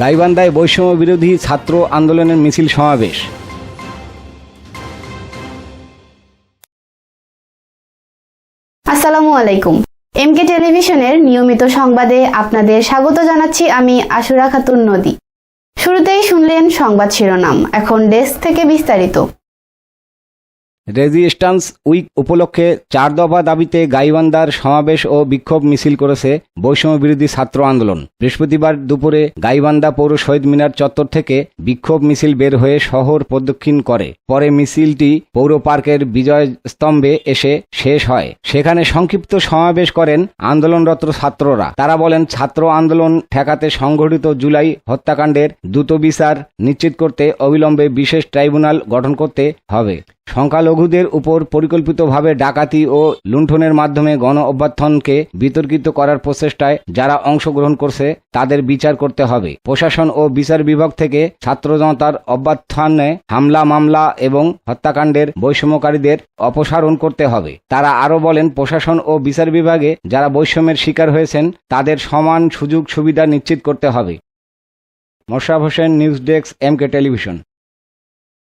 গাইবান্ধায় বৈষম্য বিরোধী ছাত্র আন্দোলনের মিছিল সমাবেশ। আসসালামু আলাইকুম। এমকে টেলিভিশনের নিয়মিত সংবাদে আপনাদের স্বাগত জানাচ্ছি আমি আশুরা খাতুন নদী। শুরুতেই শুনলেন সংবাদ শিরোনাম, এখন ডেস্ক থেকে বিস্তারিত। রেজিস্ট্যান্স উইক উপলক্ষে চার দফা দাবিতে গাইবান্ধার সমাবেশ ও বিক্ষোভ মিছিল করেছে বৈষম্য বিরোধী ছাত্র আন্দোলন। বৃহস্পতিবার দুপুরে গাইবান্ধা পৌর শহীদ মিনার চত্বর থেকে বিক্ষোভ মিছিল বের হয়ে শহর প্রদক্ষিণ করে। পরে মিছিলটি পৌর পার্কের বিজয় স্তম্ভে এসে শেষ হয়। সেখানে সংক্ষিপ্ত সমাবেশ করেন আন্দোলনরত ছাত্ররা। তারা বলেন, ছাত্র আন্দোলন ঠেকাতে সংঘটিত জুলাই হত্যাকাণ্ডের দ্রুত বিচার নিশ্চিত করতে অবিলম্বে বিশেষ ট্রাইব্যুনাল গঠন করতে হবে। সংখ্যালঘুদের উপর পরিকল্পিতভাবে ডাকাতি ও লুণ্ঠনের মাধ্যমে গণ অভ্যর্থনকে বিতর্কিত করার প্রচেষ্টায় যারা অংশগ্রহণ করছে, তাদের বিচার করতে হবে। প্রশাসন ও বিচার বিভাগ থেকে ছাত্র জনতার অভ্যর্থনে হামলা, মামলা এবং হত্যাকাণ্ডের বৈষম্যকারীদের অপসারণ করতে হবে। তারা আরও বলেন, প্রশাসন ও বিচার বিভাগে যারা বৈষম্যের শিকার হয়েছেন, তাদের সমান সুযোগ সুবিধা নিশ্চিত করতে হবে। Mosharraf Hossain, news desk, MK television.